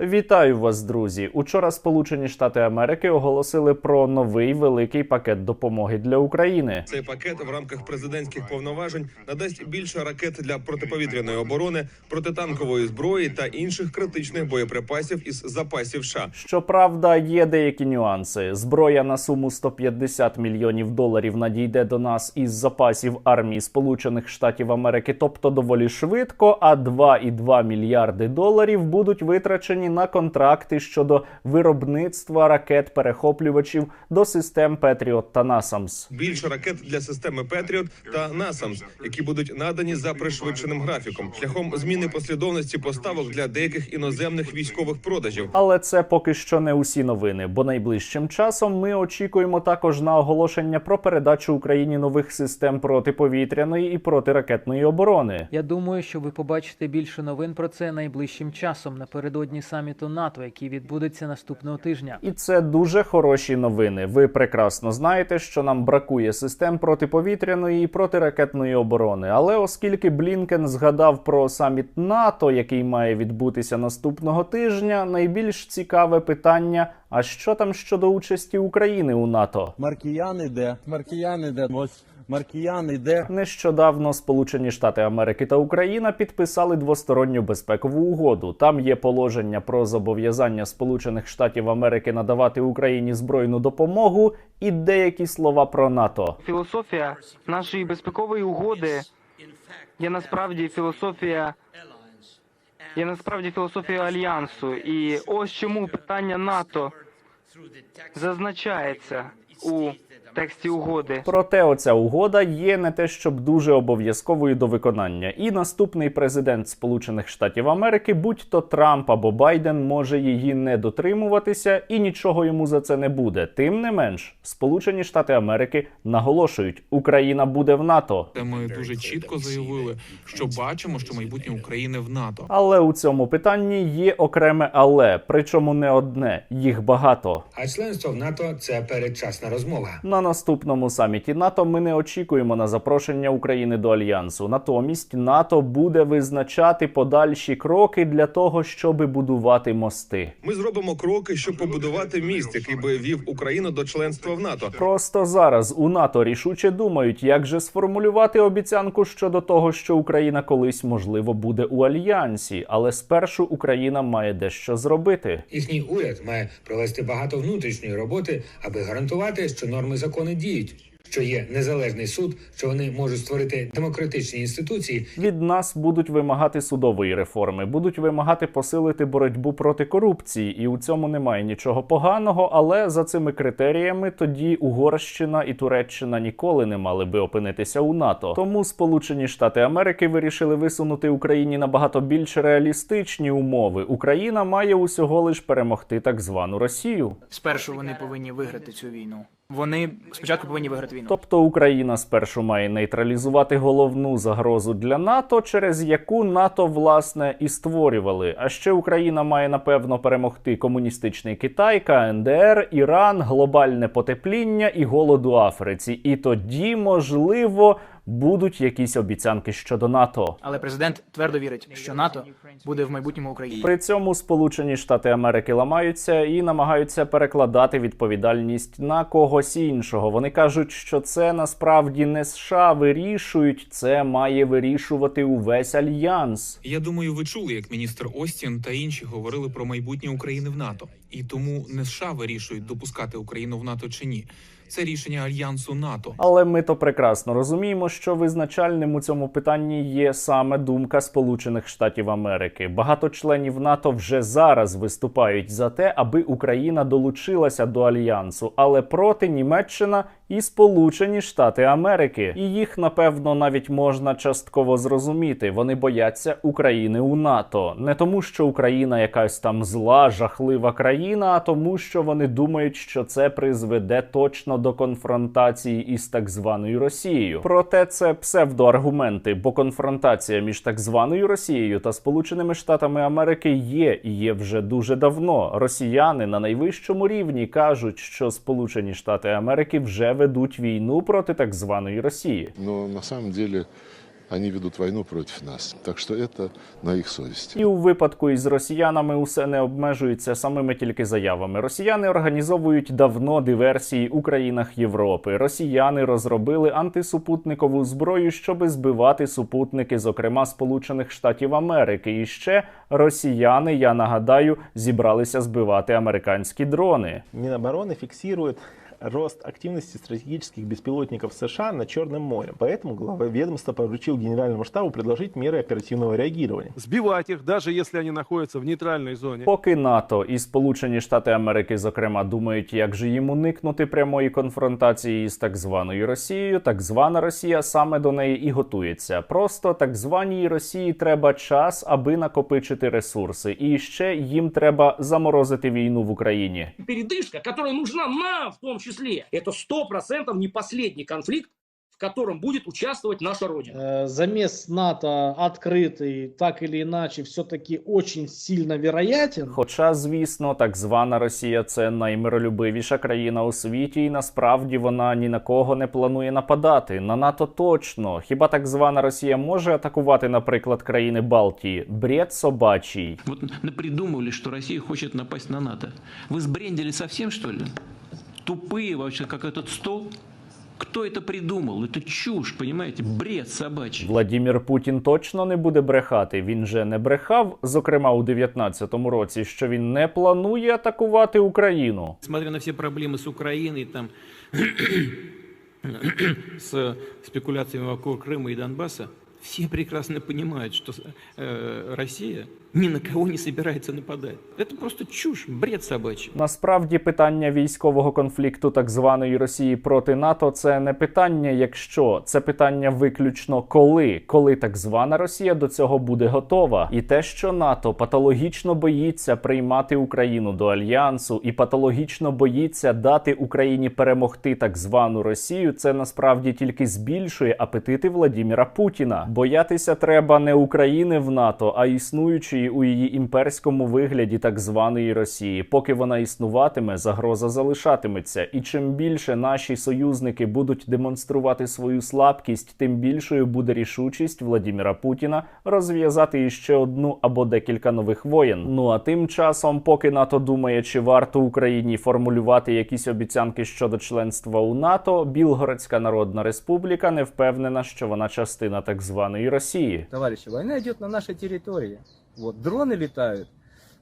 Вітаю вас, друзі! Учора Сполучені Штати Америки оголосили про новий великий пакет допомоги для України. Цей пакет в рамках президентських повноважень надасть більше ракет для протиповітряної оборони, протитанкової зброї та інших критичних боєприпасів із запасів США. Щоправда, є деякі нюанси. Зброя на суму 150 мільйонів доларів надійде до нас із запасів армії Сполучених Штатів Америки, тобто доволі швидко. А 2,2 мільярди доларів будуть витрачені на контракти щодо виробництва ракет-перехоплювачів до систем Петріот та Насамс. Більше ракет для системи Петріот та Насамс, які будуть надані за пришвидшеним графіком, шляхом зміни послідовності поставок для деяких іноземних військових продажів. Але це поки що не усі новини, бо найближчим часом ми очікуємо також на оголошення про передачу Україні нових систем протиповітряної і протиракетної оборони. Я думаю, що ви побачите більше новин про це найближчим часом напередодні саміту НАТО, який відбудеться наступного тижня. І це дуже хороші новини. Ви прекрасно знаєте, що нам бракує систем протиповітряної і протиракетної оборони. Але оскільки Блінкен згадав про саміт НАТО, який має відбутися наступного тижня, найбільш цікаве питання: а що там щодо участі України у НАТО? Маркіян іде, Маркіян іде, ось Маркіян іде. Нещодавно Сполучені Штати Америки та Україна підписали двосторонню безпекову угоду. Там є положення про зобов'язання Сполучених Штатів Америки надавати Україні збройну допомогу і деякі слова про НАТО. Філософія нашої безпекової угоди є насправді філософія. Є насправді філософія альянсу, і ось чому питання НАТО зазначається у тексті угоди. Проте оця угода є не те, щоб дуже обов'язковою до виконання. І наступний президент Сполучених Штатів Америки, будь то Трамп або Байден, може її не дотримуватися, і нічого йому за це не буде. Тим не менш, Сполучені Штати Америки наголошують, Україна буде в НАТО. Ми дуже чітко заявили, що бачимо, що майбутнє України в НАТО. Але у цьому питанні є окреме але, причому не одне, їх багато. А членство в НАТО це передчасна розмова. На наступному саміті НАТО ми не очікуємо на запрошення України до альянсу. Натомість НАТО буде визначати подальші кроки для того, щоби будувати мости. Ми зробимо кроки, щоб побудувати міст, який би вів Україну до членства в НАТО. Просто зараз у НАТО рішуче думають, як же сформулювати обіцянку щодо того, що Україна колись можливо буде у альянсі, але спершу Україна має дещо зробити. Їхній уряд має провести багато внутрішньої роботи, аби гарантувати, що норми закону діють, що є незалежний суд, що вони можуть створити демократичні інституції, Від нас будуть вимагати судової реформи, будуть вимагати посилити боротьбу проти корупції, і у цьому немає нічого поганого. Але за цими критеріями тоді Угорщина і Туреччина ніколи не мали би опинитися у НАТО. Тому Сполучені Штати Америки вирішили висунути Україні набагато більш реалістичні умови. Україна має усього лиш перемогти так звану Росію. Спершу вони повинні виграти цю війну. Вони спочатку повинні виграти війну. Тобто Україна спершу має нейтралізувати головну загрозу для НАТО, через яку НАТО власне і створювали. А ще Україна має напевно перемогти комуністичний Китай, КНДР, Іран, глобальне потепління і голод у Африці. І тоді, можливо, будуть якісь обіцянки щодо НАТО. Але президент твердо вірить, що НАТО буде в майбутньому Україні. При цьому Сполучені Штати Америки ламаються і намагаються перекладати відповідальність на когось іншого. Вони кажуть, що це насправді не США вирішують, це має вирішувати увесь альянс. Я думаю, ви чули, як міністр Остін та інші говорили про майбутнє України в НАТО, і тому не США вирішують допускати Україну в НАТО чи ні. Це рішення альянсу НАТО. Але ми то прекрасно розуміємо, що визначальним у цьому питанні є саме думка Сполучених Штатів Америки. Багато членів НАТО вже зараз виступають за те, аби Україна долучилася до альянсу, але проти Німеччина і Сполучені Штати Америки. І їх напевно навіть можна частково зрозуміти. Вони бояться України у НАТО не тому, що Україна якась там зла, жахлива країна, а тому, що вони думають, що це призведе точно до конфронтації із так званою Росією. Проте це псевдоаргументи, бо конфронтація між так званою Росією та Сполученими Штатами Америки є і є вже дуже давно. Росіяни на найвищому рівні кажуть, що Сполучені Штати Америки вже ведуть війну проти так званої Росії. Но на самом деле они ведут войну против нас. Так что это на их совести. І у випадку із росіянами усе не обмежується самими тільки заявами. Росіяни організовують давно диверсії у країнах Європи. Росіяни розробили антисупутникову зброю, щоби збивати супутники, зокрема Сполучених Штатів Америки. І ще росіяни, я нагадаю, зібралися збивати американські дрони. Минобороны фиксирует рост активности стратегических беспилотников США над Черным морем. Поэтому глава ведомства поручил Генеральному штабу предложить меры оперативного реагирования. Сбивать их, даже если они находятся в нейтральной зоне. Поки НАТО і Сполучені Штати Америки, зокрема, думають, як же їм уникнути прямої конфронтації з так званою Росією, так звана Росія саме до неї і готується. Просто так званій Росії треба час, аби накопичити ресурси, і ще їм треба заморозити війну в Україні. передышка, которая нужна нам в том числе. Это сто процентов не последний конфликт, в котором будет участвовать наша Родина. Э, Замес НАТО открытый, так или иначе, все-таки очень сильно вероятен. Хоча, звісно, так звана Росія це наймиролюбивіша країна у світі, і насправді вона ні на кого не планує нападати. На НАТО точно. Хіба так звана Росія може атакувати, наприклад, країни Балтії? Бред собачий. Вот напридумывали, что Россия хочет напасть на НАТО. Вы сбрендили совсем, что ли? Тупые вообще, как этот стол? Кто это придумал? Это чушь, понимаете? Бред собачий. Владімір Путін точно не буде брехати. Він же не брехав, зокрема у 19-му році, що він не планує атакувати Україну. Несмотря на все проблемы с Украиной, там, с спекуляциями вокруг Крыма и Донбасса, все прекрасно понимают, что э, Россия ни на кого не собирается нападать. Это просто чушь, бред собачий. Насправді питання військового конфлікту так званої Росії проти НАТО це не питання, якщо це питання виключно коли, коли так звана Росія до цього буде готова. І те, що НАТО патологічно боїться приймати Україну до альянсу і патологічно боїться дати Україні перемогти так звану Росію, це насправді тільки збільшує апетити Владіміра Путіна. Боятися треба не України в НАТО, а існуючої у її імперському вигляді так званої Росії. Поки вона існуватиме, загроза залишатиметься. І чим більше наші союзники будуть демонструвати свою слабкість, тим більшою буде рішучість Владіміра Путіна розв'язати іще одну або декілька нових воєн. Ну а тим часом, поки НАТО думає, чи варто Україні формулювати якісь обіцянки щодо членства у НАТО, Білгородська Народна Республіка не впевнена, що вона частина так званої Росії. Товарищи, война идет на нашей территории. Вот, дроны летают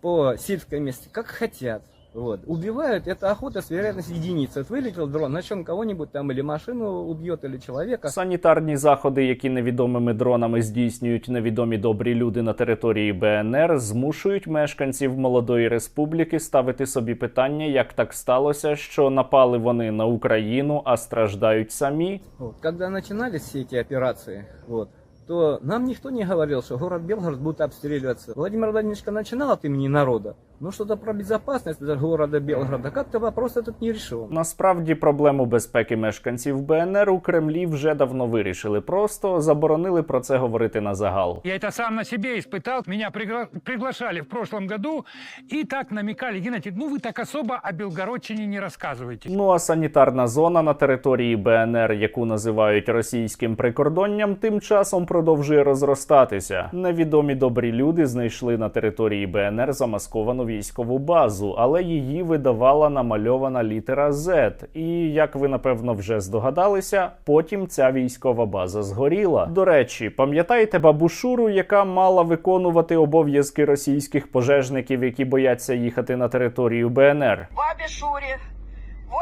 по сельской местности, как хотят. Вот. Убивают, это охота с вероятностью единицы. Вот вылетел дрон, значит он кого-нибудь там или машину убьет, или человека. Санітарні заходи, які невідомими дронами здійснюють невідомі добрі люди на території БНР, змушують мешканців молодої республіки ставити собі питання, як так сталося, що напали вони на Україну, а страждають самі. Вот. Когда начинались все эти операции, вот, то нам никто не говорил, что город Белгород будет обстреливаться. Владимир Владимирович начинал от имени народа. Ну что-то про безопасность даже города Белгорода. Как-то вопрос этот не решил. Насправді проблему безпеки мешканців БНР у Кремлі вже давно вирішили. Просто заборонили про це говорити на загал. Я это сам на себе испытал. Меня пригла- приглашали в прошлом году и так намекали, Геннадий, ну вы так особо о Белгородчине не рассказываете. Ну а санітарна зона на території БНР, яку називають російським прикордонням, тим часом продовжує розростатися. Невідомі добрі люди знайшли на території БНР замасковану військову базу, але її видавала намальована літера Z. І як ви напевно вже здогадалися, потім ця військова база згоріла. До речі, пам'ятаєте бабу Шуру, яка мала виконувати обов'язки російських пожежників, які бояться їхати на територію БНР? Бабе Шуре,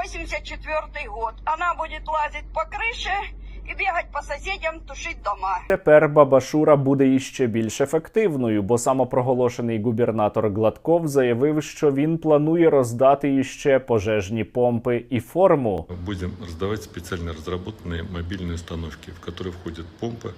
84 год. Она будет лазить по крыше и бегать по соседям, тушить дома. Тепер баба Шура буде іще більш ефективною, бо самопроголошений губернатор Гладков заявив, що він планує роздати іще пожежні помпи і форму. Будем раздавать специально разработанные мобильные установки, в которые входят помпа,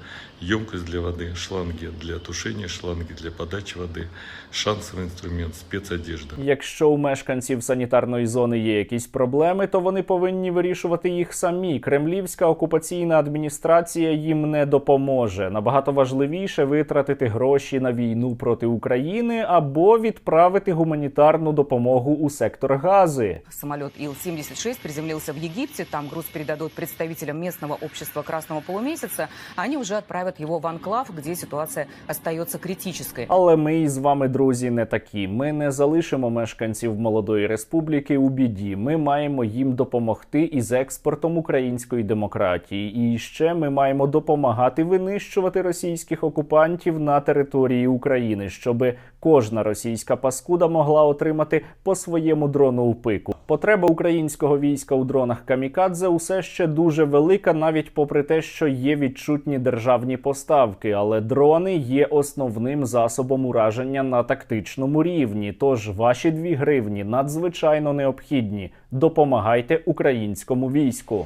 емкость для воды, шланги для тушения, шланги для подачи воды, шансовый инструмент, спецодежда. Якщо у мешканців санітарної зони є якісь проблеми, то вони повинні вирішувати їх самі. Кремлівська окупаційна адміністрація їм не допоможе. Набагато важливіше витратити гроші на війну проти України або відправити гуманітарну допомогу у сектор Гази. Самолет Ил-76 приземлился в Египте. Там груз передадут представителям местного общества Красного полумесяца. а Они уже отправят его в анклав, где ситуация остается критической. Але ми із вами, друзі, не такі. Ми не залишимо мешканців молодої республіки у біді. Ми маємо їм допомогти із експортом української демократії. І ще ми маємо допомагати винищувати російських окупантів на території України, щоб кожна російська паскуда могла отримати по своєму дрону у пику. Потреба українського війська у дронах камікадзе усе ще дуже велика, навіть попри те, що є відчутні державні поставки. Але дрони є основним засобом ураження на тактичному рівні. Тож ваші дві гривні надзвичайно необхідні. Допомагайте українському війську.